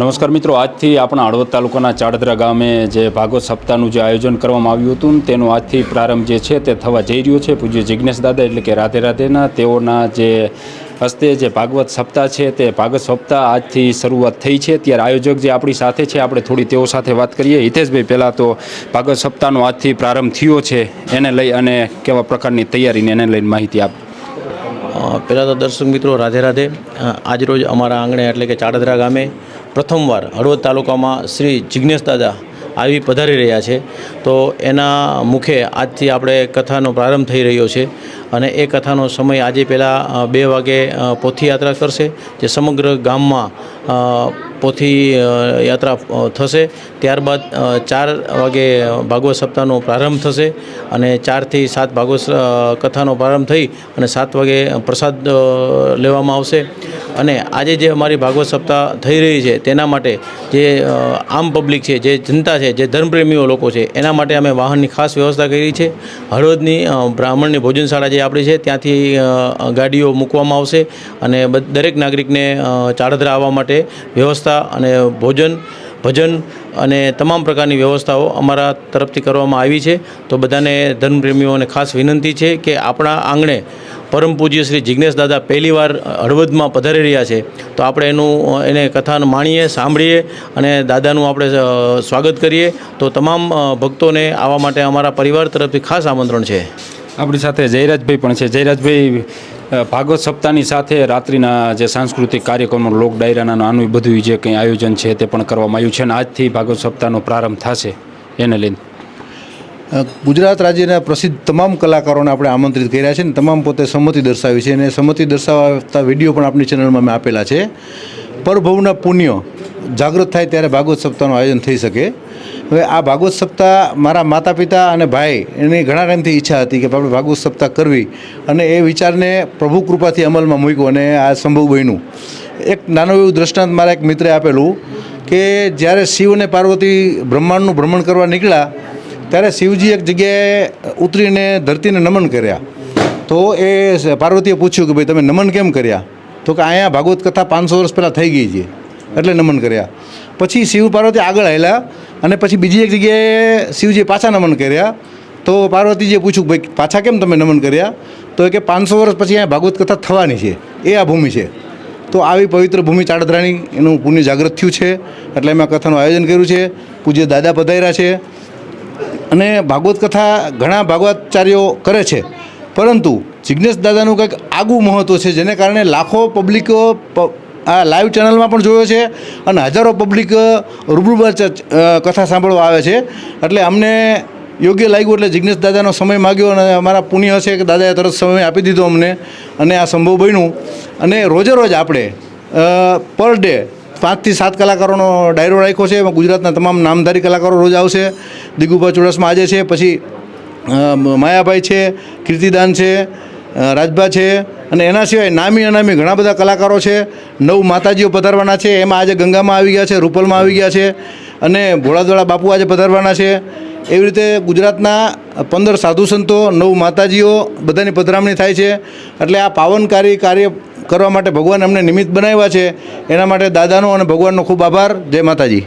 નમસ્કાર મિત્રો, આજથી આપણા હળવદ તાલુકાના ચાડદરા ગામે જે ભાગવત સપ્તાહનું જે આયોજન કરવામાં આવ્યું હતું, તેનો આજથી પ્રારંભ જે છે તે થવા જઈ રહ્યો છે. પૂજ્ય જિજ્ઞેશ દાદા એટલે કે રાધે રાધેના તેઓના જે હસ્તે જે ભાગવત સપ્તાહ છે તે ભાગવત સપ્તાહ આજથી શરૂઆત થઈ છે. ત્યારે આયોજક જે આપણી સાથે છે, આપણે થોડી તેઓ સાથે વાત કરીએ. હિતેશભાઈ, પહેલાં તો ભાગવત સપ્તાહનો આજથી પ્રારંભ થયો છે, એને લઈ અને કેવા પ્રકારની તૈયારીને એને લઈને માહિતી આપ. પહેલાં તો દર્શક મિત્રો, રાધે રાધે. આજરોજ અમારા આંગણે એટલે કે ચાડદરા ગામે પ્રથમવાર હળવદ તાલુકામાં શ્રી જિજ્ઞેશ દાદા આવી પધારી રહ્યા છે. તો એના મુખે આજથી આપણે કથાનો પ્રારંભ થઈ રહ્યો છે અને એ કથાનો સમય આજે પહેલાં બે વાગે પોથીયાત્રા કરશે, જે સમગ્ર ગામમાં પોથી યાત્રા થશે. ત્યારબાદ ચાર વાગે ભાગવત સપ્તાહનો પ્રારંભ થશે અને ચારથી સાત ભાગવત કથાનો પ્રારંભ થઈ અને સાત વાગે પ્રસાદ લેવામાં આવશે. અને આજે જે અમારી ભાગવત સપ્તાહ થઈ રહી છે તેના માટે જે આમ પબ્લિક છે જે જનતા છે જે ધર્મપ્રેમીઓ લોકો છે એના માટે અમે વાહનની ખાસ વ્યવસ્થા કરી છે. હળવદની બ્રાહ્મણની ભોજનશાળા જે આપણી છે ત્યાંથી ગાડીઓ મૂકવામાં આવશે અને દરેક નાગરિકને અ, આવવા માટે વ્યવસ્થા અને ભોજન ભજન અને તમામ પ્રકારની વ્યવસ્થાઓ અમારા તરફથી કરવામાં આવી છે. તો બધાને ધર્મપ્રેમીઓને ખાસ વિનંતી છે કે આપણા આંગણે પરમ પૂજ્ય શ્રી જિજ્ઞેશ દાદા પહેલીવાર હળવદમાં પધારી રહ્યા છે. તો આપણે એનું, એને કથાને માણીએ, સાંભળીએ અને દાદાનું આપણે સ્વાગત કરીએ. તો તમામ ભક્તોને આવવા માટે અમારા પરિવાર તરફથી ખાસ આમંત્રણ છે. આપણી સાથે જયરાજભાઈ પણ છે. જયરાજભાઈ ભાગવત સપ્તાહની સાથે રાત્રિના જે સાંસ્કૃતિક કાર્યક્રમો, લોક ડાયરાના આનું બધું જે કંઈ આયોજન છે તે પણ કરવામાં આવ્યું છે અને આજથી ભાગવત સપ્તાહનો પ્રારંભ થશે. એને લઈને. ગુજરાત રાજ્યના પ્રસિદ્ધ તમામ કલાકારોને આપણે આમંત્રિત કર્યા છે અને તમામ પોતે સંમતિ દર્શાવી છે અને સંમતિ દર્શાવતા વીડિયો પણ આપણી ચેનલમાં અમે આપેલા છે. પરભવના પુણ્ય જાગૃત થાય ત્યારે ભાગવત સપ્તાહનું આયોજન થઈ શકે. હવે આ ભાગવત સપ્તાહ મારા માતા પિતા અને ભાઈ એની ઘણા ટાઈમથી ઈચ્છા હતી કે આપણે ભાગવત સપ્તાહ કરવી અને એ વિચારને પ્રભુ કૃપાથી અમલમાં મૂક્યો અને આ સંભવ બન્યું. એક નાનું એવું દ્રષ્ટાંત મારા એક મિત્રે આપેલું કે જ્યારે શિવ અને પાર્વતી બ્રહ્માંડનું ભ્રમણ કરવા નીકળ્યા ત્યારે શિવજી એક જગ્યાએ ઉતરીને ધરતીને નમન કર્યા. તો એ પાર્વતીએ પૂછ્યું કે ભાઈ, તમે નમન કેમ કર્યા? તો કે, અહીંયા ભાગવત કથા પાંચસો વર્ષ પહેલાં થઈ ગઈ છે. એટલે નમન કર્યા. પછી શિવ પાર્વતી આગળ આવેલા અને પછી બીજી એક જગ્યાએ શિવજીએ પાછા નમન કર્યા. તો પાર્વતીજીએ પૂછ્યું કે, ભાઈ, પાછા કેમ તમે નમન કર્યા? તો કે, પાંચસો વર્ષ પછી અહીંયા ભાગવત કથા થવાની છે. એ આ ભૂમિ છે. તો આવી પવિત્ર ભૂમિ ચાડદરાની એનું પુણ્ય જાગૃત થયું છે. એટલે એમાં કથાનું આયોજન કર્યું છે. પૂજ્ય દાદા પધાર્યા છે. અને ભાગવત કથા ઘણા ભાગવતચાર્યો કરે છે. પરંતુ જિજ્ઞેશ દાદાનું કંઈક આગવું મહત્ત્વ છે, જેને કારણે લાખો પબ્લિકો આ લાઈવ ચેનલમાં પણ જોયો છે અને હજારો પબ્લિક રૂબરૂ ચ- કથા સાંભળવા આવે છે. એટલે અમને યોગ્ય લાગ્યું એટલે જિજ્ઞેશ દાદાનો સમય માગ્યો અને અમારા પુણ્ય હશે કે દાદાએ તરત સમય આપી દીધો અમને અને આ સંભવ બન્યું. અને રોજે રોજ આપણે પર ડે પાંચથી સાત કલાકારોનો ડાયરો રાખ્યો છે. એમાં ગુજરાતના તમામ નામધારી કલાકારો રોજ આવશે. દિગુભા ચુડાસમા આજે છે. પછી માયાભાઈ છે, કીર્તિદાન છે રાજભા છે અને એના સિવાય નામી અનામી ઘણા બધા કલાકારો છે. નવ માતાજીઓ પધારવાના છે. એમાં આજે ગંગામાં આવી ગયા છે, રૂપલમાં આવી ગયા છે અને ભોળાદોળા બાપુ આજે પધારવાના છે. એવી રીતે ગુજરાતના પંદર સાધુ સંતો, નવ માતાજીઓ બધાની પધરામણી થાય છે. એટલે આ પાવનકારી કાર્ય કરવા માટે ભગવાન અમને નિમિત્ત બનાવ્યા છે. એના માટે દાદાનો અને ભગવાનનો ખૂબ આભાર. જય માતાજી.